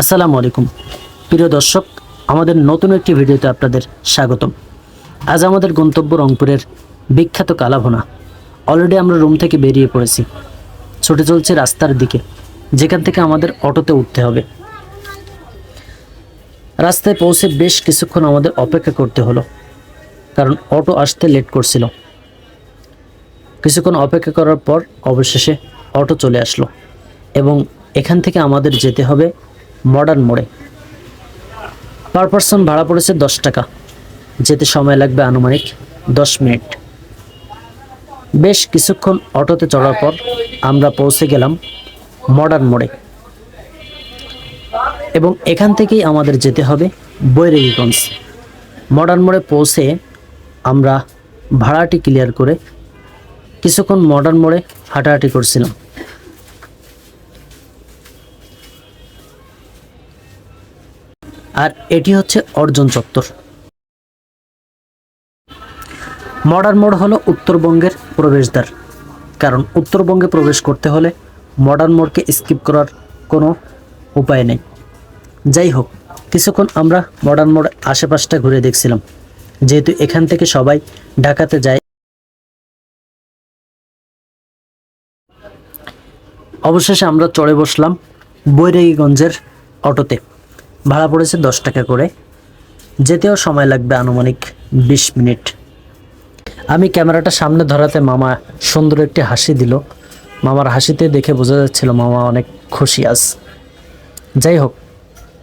আসসালামু আলাইকুম। প্রিয় দর্শক, আমাদের নতুন একটি ভিডিওতে আপনাদের স্বাগতম। আজ আমাদের গন্তব্য রংপুরের বিখ্যাত কালাভোনা। অলরেডি আমরা রুম থেকে বেরিয়ে পড়েছি। ছুটে চলছে রাস্তার দিকে, যেখান থেকে আমাদের অটোতে উঠতে হবে। রাস্তায় পৌঁছে বেশ কিছুক্ষণ আমাদের অপেক্ষা করতে হলো, কারণ অটো আসতে লেট করছিল। কিছুক্ষণ অপেক্ষা করার পর অবশেষে অটো চলে আসলো এবং এখান থেকে আমাদের যেতে হবে মডার্ন মোড়ে পার পার্সন ভাড়া পড়েছে দশ টাকা। যেতে সময় লাগবে আনুমানিক দশ মিনিট। বেশ কিছুক্ষণ অটোতে চড়ার পর আমরা পৌঁছে গেলাম মডার্ন মোড়ে এবং এখান থেকেই আমাদের যেতে হবে বৈরাগীগঞ্জ। মডার্ন মোড়ে পৌঁছে আমরা ভাড়াটি ক্লিয়ার করে কিছুক্ষণ মডার্ন মোড়ে হাঁটাহাঁটি করছিলাম। আর এটি হচ্ছে অর্জন চত্বর। মডার্ন মোড় হলো উত্তরবঙ্গের প্রবেশদ্বার। কারণ উত্তরবঙ্গে প্রবেশ করতে হলে মডার্ন মোড়কে স্কিপ করার কোনো উপায় নেই। যাই হোক, কিছুক্ষণ আমরা মডার্ন মোড় আশেপাশটা ঘুরে দেখছিলাম। যেহেতু এখান থেকে সবাই ঢাকাতে যায়। অবশেষে আমরা চড়ে বসলাম বৈরাগীগঞ্জের অটোতে। ভাড়া পড়েছে দশ টাকা করে। যেতেও সময় লাগবে আনুমানিক বিশ মিনিট। আমি ক্যামেরাটা সামনে ধরাতে মামা সুন্দর একটি হাসি দিল। মামার হাসিতে দেখে বোঝা যাচ্ছিল মামা অনেক খুশি আজ। যাই হোক,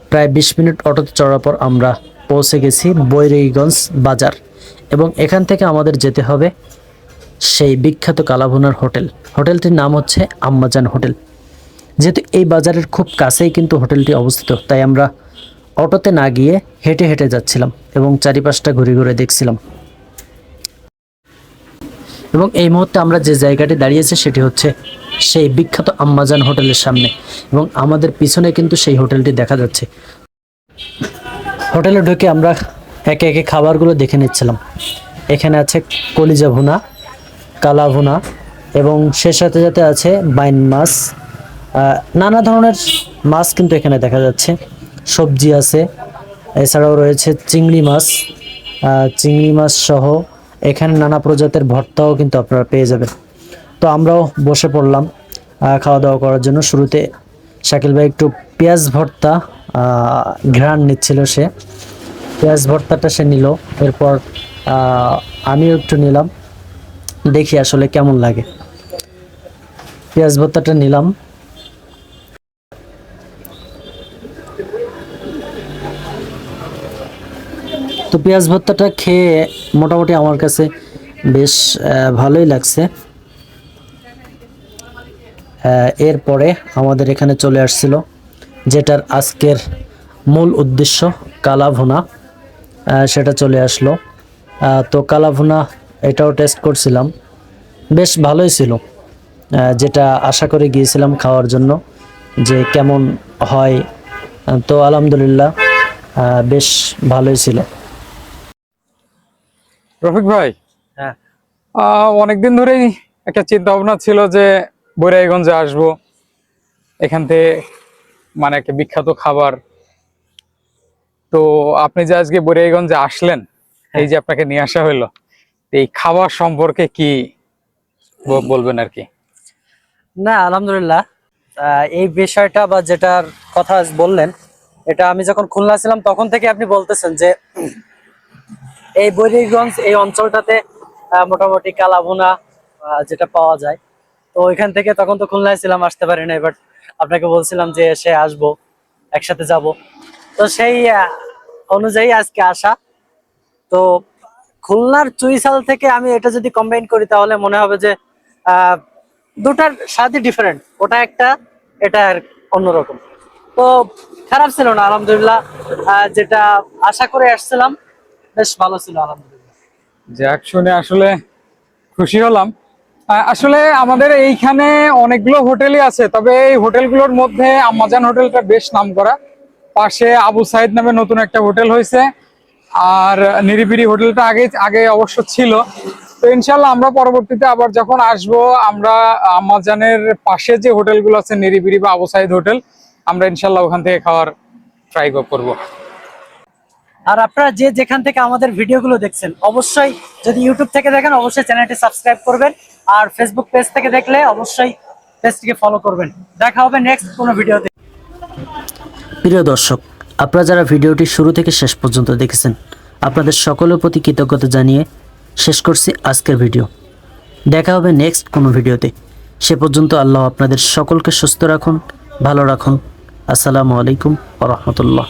প্রায় বিশ মিনিট অটোতে চড়ার পর আমরা পৌঁছে গেছি বৈরাগীগঞ্জ বাজার এবং এখান থেকে আমাদের যেতে হবে সেই বিখ্যাত কালাভুনার হোটেল। হোটেলটির নাম হচ্ছে আম্মাজান হোটেল। যেহেতু এই বাজারের খুব কাছেই কিন্তু হোটেলটি অবস্থিত, তাই আমরা অটোতে না গিয়ে হেঁটে হেঁটে যাচ্ছিলাম এবং চারিপাশটা ঘুরে ঘুরে দেখছিলাম। এবং এই মুহূর্তে আমরা যে জায়গাটি দাঁড়িয়েছি সেটি হচ্ছে সেই বিখ্যাত আম্মাজান হোটেলের সামনে এবং আমাদের পিছনে কিন্তু সেই হোটেলটি দেখা যাচ্ছে। হোটেলে ঢুকে আমরা একে একে খাবারগুলো দেখে নিচ্ছিলাম। এখানে আছে কলিজা ভুনা, কালা ভুনা এবং সে সাথে সাথে আছে বাইন মাছ। নানা ধরনের মাছ কিন্তু এখানে দেখা যাচ্ছে। সবজি আছে। এছাড়াও রয়েছে চিংড়ি মাছ। চিংড়ি মাছ সহ এখানে নানা প্রজাতির ভর্তাও কিন্তু আপনারা পেয়ে যাবেন। তো আমরাও বসে পড়লাম খাওয়া দাওয়া করার জন্য। শুরুতে শাকিল ভাই একটু পেঁয়াজ ভর্তা ঘ্রাণ নিচ্ছিল সে। পেঁয়াজ ভর্তাটা সে নিল। এরপর আমিও একটু নিলাম। দেখি আসলে কেমন লাগে। পেঁয়াজ ভর্তাটা নিলাম। তো পেঁয়াজ ভর্তাটা খেয়ে মোটামুটি আমার কাছে বেশ ভালোই লাগছে। এরপরে আমাদের এখানে চলে আসছিল যেটার আজকের মূল উদ্দেশ্য কালা ভুনা সেটা চলে আসলো। তো কালা ভুনা এটাও টেস্ট করছিলাম। বেশ ভালোই ছিল। যেটা আশা করে গিয়েছিলাম খাওয়ার জন্য যে কেমন হয়। তো আলহামদুলিল্লাহ বেশ ভালোই ছিল। রফিক ভাই হ্যাঁ। অনেকদিন ধরেই একটা চিন্তা ভাবনা ছিল যে বৈরাইগঞ্জে আসব। এখান থেকে মানে একটা বিখ্যাত খাবার। তো আপনি যে আজকে বৈরাইগঞ্জে আসলেন এই যে আপনাকে নিয়ে আসা হলো এই খাবার সম্পর্কে কি বলবেন আর কি? না আলহামদুলিল্লাহ। এই বিষয়টা বা যেটার কথা বললেন এটা আমি যখন খুলনা ছিলাম তখন থেকে আপনি বলতেছেন যে এই বৈরিগঞ্জ এই অঞ্চলটাতে মোটামুটি কালাভুনা যেটা পাওয়া যায়। তো ওইখান থেকে তখন তো খুলনায় ছিলাম, আসতে পারি না এবার আপনাকে বলছিলাম যে এসে আসব, একসাথে যাব। তো সেই অনুযায়ী আজকে আসা। তো খুলনার চুইসাল থেকে আমি এটা যদি কম্বাইন করি, তাহলে মনে হবে যে দুটার স্বাদই ডিফারেন্ট ওটা একটা, এটা অন্যরকম। তো খারাপ ছিল না, আলহামদুলিল্লাহ। যেটা আশা করে আসছিলাম বেশ ভালো ছিল, আলহামদুলিল্লাহ। যাক, শুনে আসলে খুশি হলাম। আসলে আমাদের এইখানে অনেকগুলো হোটেলই আছে, তবে এই হোটেলগুলোর মধ্যে আমাজান হোটেলটা বেশ নাম করা পাশে আবু সাইদ নামে নতুন একটা হোটেল হয়েছে, আর নিরিবিরি হোটেলটা আগে আগে অবশ্য ছিল। তো ইনশাল্লাহ আমরা পরবর্তীতে আবার যখন আসব, আমরা আমাজানের পাশে যে হোটেলগুলো আছে নিরিবিরি বা আবু সাইদ হোটেল, আমরা ইনশাল্লাহ ওখান থেকে খাওয়ার ট্রাই করব। আর আপনারা যে যেখান থেকে আমাদের ভিডিওগুলো দেখছেন, অবশ্যই যদি ইউটিউব থেকে দেখেন, অবশ্যই চ্যানেলটি সাবস্ক্রাইব করবেন। আর ফেসবুক পেজ থেকে দেখলে অবশ্যই পেজটিকে ফলো করবেন। দেখা হবে নেক্সট কোনো ভিডিওতে। প্রিয় দর্শক, আপনারা যারা ভিডিওটি শুরু থেকে শেষ পর্যন্ত দেখেছেন, আপনাদের সকলের প্রতি কৃতজ্ঞতা জানিয়ে শেষ করছি আজকের ভিডিও। দেখা হবে নেক্সট কোনো ভিডিওতে। সে পর্যন্ত আল্লাহ আপনাদের সকলকে সুস্থ রাখুন, ভালো রাখুন। আসসালামু আলাইকুম রহমতুল্লাহ।